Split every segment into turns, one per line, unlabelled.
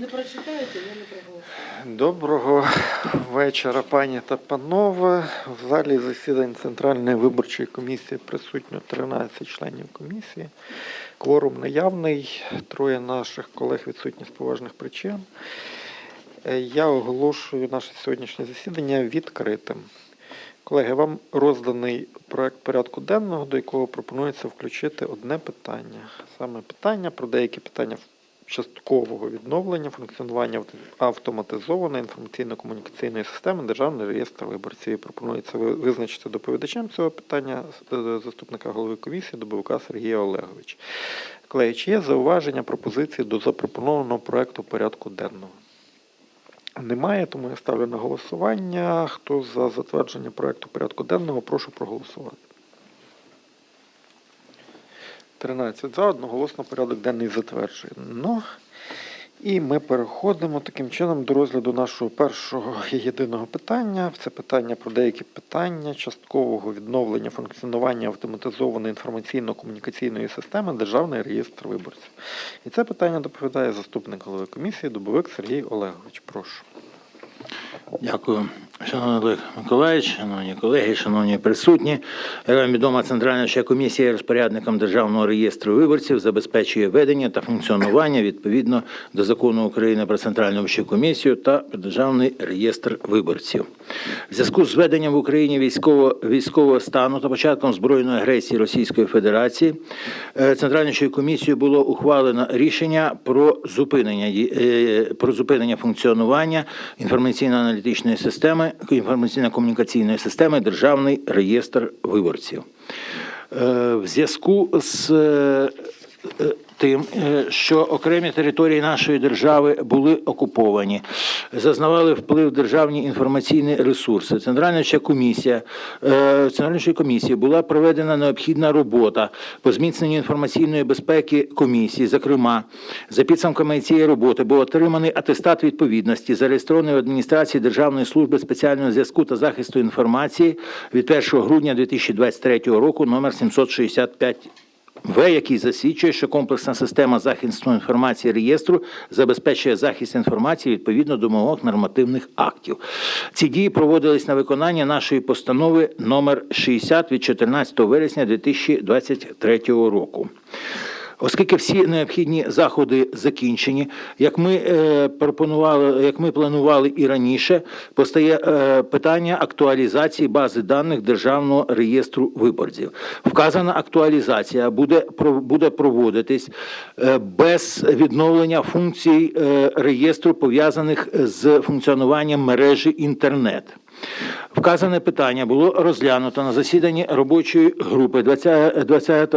Не прочитаєте, я не проголосую.
Доброго вечора, пані та панове. В залі засідань Центральної виборчої комісії присутньо 13 членів комісії. Кворум наявний, троє наших колег відсутні з поважних причин. Е, Я оголошую наше сьогоднішнє засідання відкритим. Колеги, вам розданий проект порядку денного, до якого пропонується включити одне питання. Саме питання про деякі питання часткового відновлення функціонування автоматизованої інформаційно-комунікаційної системи Державний реєстр виборців. Пропонується визначити доповідачем цього питання е, заступника голови комісії Добовика Сергія Олеговича. Колеги, чи є зауваження пропозиції до запропонованого проекту порядку денного? Немає, тому я ставлю на голосування. Хто за затвердження проекту порядку денного, прошу проголосувати. 13 за, одноголосно порядок денний затверджено. І ми переходимо таким чином до розгляду нашого першого і єдиного питання. Це питання про деякі питання часткового відновлення функціонування автоматизованої інформаційно-комунікаційної системи Державний реєстр виборців. І це питання доповідає заступник голови комісії Дубовик Сергій Олегович. Прошу.
Дякую, шановний Олег Миколаївич, шановні колеги, шановні присутні. Вам відомо, Центральна виборча комісія розпорядником Державного реєстру виборців, забезпечує ведення та функціонування відповідно до закону України про Центральну виборчу комісію та Державний реєстр виборців. В зв'язку з введенням в Україні військово, військового стану та початком збройної агресії Російської Федерації е, Центральною комісією було ухвалено рішення про зупинення е, про зупинення функціонування інформаційно-аналітичної системи інформаційно-комунікаційної системи Державний реєстр виборців. Е, В зв'язку з е, тим, е, що окремі території нашої держави були окуповані, зазнавали вплив державні інформаційні ресурси. Центральна комісія е, Центральної комісії була проведена необхідна робота по зміцненню інформаційної безпеки комісії. Зокрема, за підсумками цієї роботи був отриманий атестат відповідності, зареєстрований в адміністрації Державної служби спеціального зв'язку та захисту інформації від 1 грудня 2023 року, номер 765 в, який засвідчує, що комплексна система захисту інформації реєстру забезпечує захист інформації відповідно до вимог нормативних актів. Ці дії проводились на виконання нашої постанови номер 60 від 14 вересня 2023 року. Оскільки всі необхідні заходи закінчені, як ми е, пропонували, як ми планували і раніше, постає е, питання актуалізації бази даних Державного реєстру виборців. Вказана актуалізація буде буде проводитись е, без відновлення функцій реєстру, пов'язаних з функціонуванням мережі інтернет. Вказане питання було розглянуто на засіданні робочої групи 20, 20,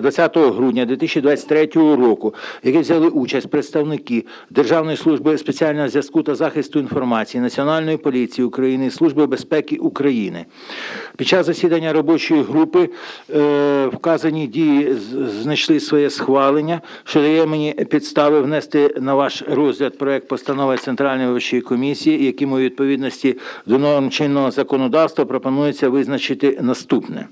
20 грудня 2023 року, в якій взяли участь представники Державної служби спеціального зв'язку та захисту інформації, Національної поліції України, Служби безпеки України. Під час засідання робочої групи е, вказані дії знайшли своє схвалення, що дає мені підстави внести на ваш розгляд проект постанови Центральної виборчої комісії, яким у відповідності до норм чинного законодавства пропонується визначити наступне: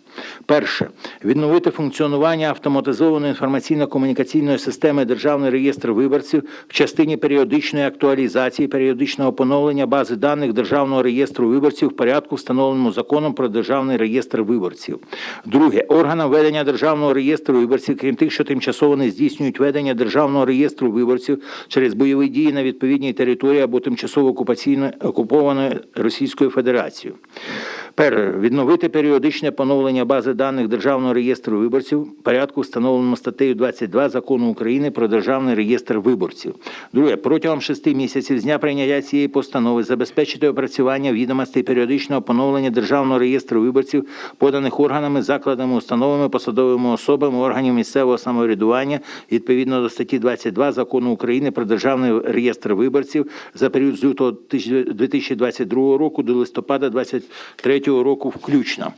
перше. Відновити функціонування автоматизованої інформаційно-комунікаційної системи Державний реєстр виборців в частині періодичної актуалізації, періодичного поновлення бази даних Державного реєстру виборців в порядку, встановленому законом про Державний реєстр виборців. Друге, органам ведення Державного реєстру виборців, крім тих, що тимчасово не здійснюють ведення Державного реєстру виборців через бойові дії на відповідній території або тимчасово окупаційно окупованої Російською Федерацією. Перше, відновити періодичне поновлення бази даних Державного реєстру виборців в порядку, встановленому статтею 22 Закону України про Державний реєстр виборців. Друге, протягом шести місяців з дня прийняття цієї постанови забезпечити опрацювання відомостей періодичного поновлення Державного реєстру виборців, поданих органами, закладами, установами, посадовими особами органів місцевого самоврядування відповідно до статті 22 Закону України про Державний реєстр виборців за період з лютого 2022 року до листопада 2023 року включно.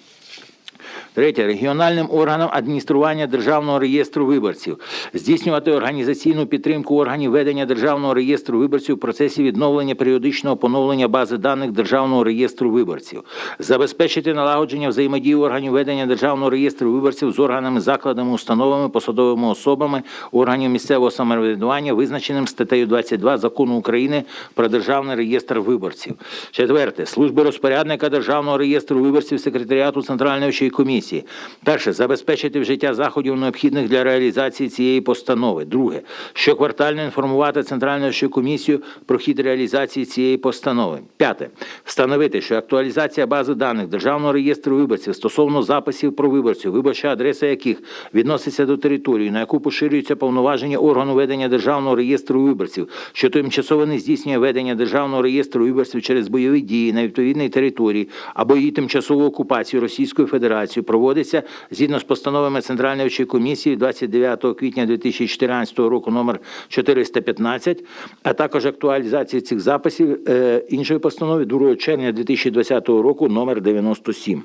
Третє. Регіональним органам адміністрування Державного реєстру виборців. Здійснювати організаційну підтримку органів ведення Державного реєстру виборців в процесі відновлення періодичного поновлення бази даних Державного реєстру виборців. Забезпечити налагодження взаємодії органів ведення Державного реєстру виборців з органами, закладами, установами, посадовими особами, органів місцевого самоврядування, визначеним статтею 22 Закону України про Державний реєстр виборців. Четверте. Служби розпорядника Державного реєстру виборців секретаріату Центральної виборчої комісії. Перше. Забезпечити вжиття заходів, необхідних для реалізації цієї постанови. Друге. Щоквартально інформувати Центральну комісію про хід реалізації цієї постанови. П'яте. Встановити, що актуалізація бази даних Державного реєстру виборців стосовно записів про виборців, виборча адреса яких відноситься до території, на яку поширюються повноваження органу ведення Державного реєстру виборців, що тимчасово не здійснює ведення Державного реєстру виборців через бойові дії на відповідній території або її тимчасову окупацію Російською Федерацією, проводиться згідно з постановами Центральної вчої комісії 29 квітня 2014 року номер 415, а також актуалізації цих записів е, іншої постанови 2 червня 2020 року номер 97.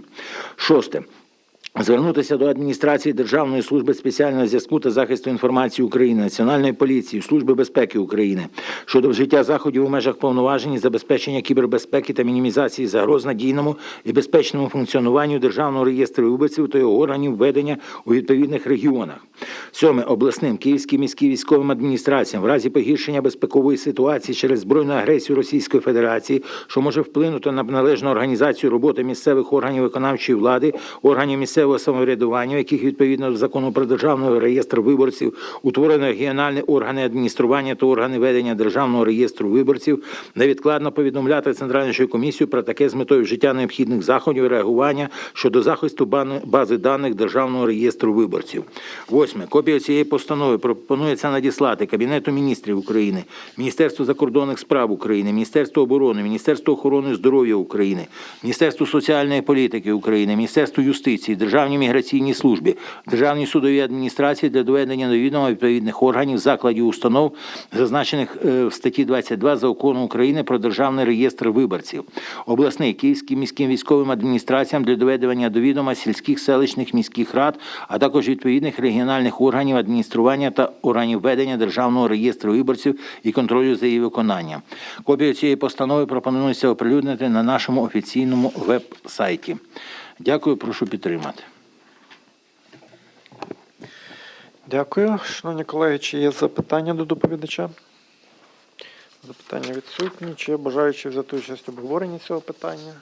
Шосте. Звернутися до адміністрації Державної служби спеціального зв'язку та захисту інформації України, Національної поліції, Служби безпеки України щодо вжиття заходів у межах повноважень і забезпечення кібербезпеки та мінімізації загроз надійному і безпечному функціонуванню Державного реєстру виборців та його органів ведення у відповідних регіонах. Сьоме обласним Київським міським військовим адміністраціям в разі погіршення безпекової ситуації через збройну агресію Російської Федерації, що може вплинути на належну організацію роботи місцевих органів виконавчої влади, органів місцевого самоврядування, яких відповідно до закону про державний реєстр виборців утворено регіональні органи адміністрування та органи ведення державного реєстру виборців, невідкладно повідомляти Центральну комісію про таке з метою вжиття необхідних заходів реагування щодо захисту бази даних державного реєстру виборців. Восьме. Копія цієї постанови пропонується надіслати Кабінету міністрів України, Міністерству закордонних справ України, Міністерству оборони, Міністерству охорони здоров'я України, Міністерству соціальної політики України, Міністерству юстиції, Державній міграційній службі, Державній судовій адміністрації для доведення до відома відповідних органів, закладів, установ, зазначених е, в статті 22 Закону України про Державний реєстр виборців, обласний Київським міським військовим адміністраціям для доведення до відома сільських селищних міських рад, а також відповідних регіональних органів адміністрування та органів ведення Державного реєстру виборців і контролю за її виконанням. Копію цієї постанови пропонується оприлюднити на нашому офіційному веб-сайті. Дякую, прошу підтримати.
Дякую. Шановні колеги, чи є запитання до доповідача? Запитання відсутні. Чи є бажаючі взяти участь в обговоренні цього питання?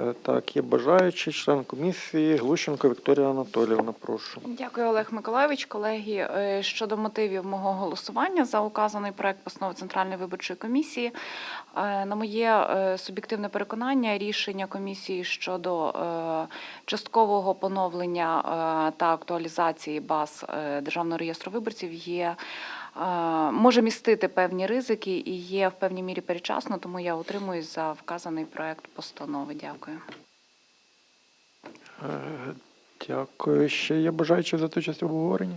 Е, Так, є бажаючий член комісії Глущенко Вікторія Анатоліївна, прошу.
Дякую, Олег Миколайович. Колеги, е, щодо мотивів мого голосування за указаний проект постанови Центральної виборчої комісії, е, на моє суб'єктивне переконання, рішення комісії щодо часткового поновлення та актуалізації баз Державного реєстру виборців є. Може містити певні ризики і є в певній мірі передчасно, тому я утримуюсь за вказаний проект постанови. Дякую.
Е, Дякую. Ще є бажаючі взяти участь в обговоренні?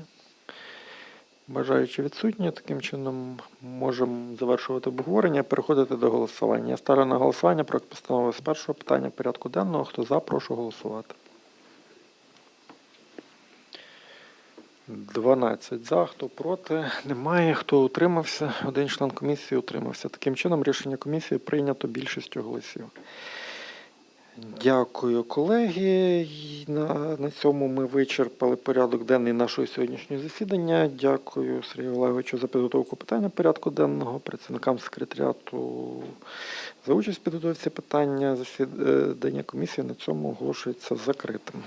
Бажаючі відсутні. Таким чином можемо завершувати обговорення, переходити до голосування. Я ставлю на голосування проект постанови з першого питання порядку денного. Хто за, прошу голосувати. 12 за, хто проти, немає. Хто утримався? Один член комісії утримався. Таким чином рішення комісії прийнято більшістю голосів. Дякую, колеги. На, на цьому ми вичерпали порядок денний нашого сьогоднішнього засідання. Дякую Сергію Олеговичу за підготовку питання порядку денного, працівникам секретаріату за участь в підготовці питання. Засідання комісії на цьому оголошується закритим.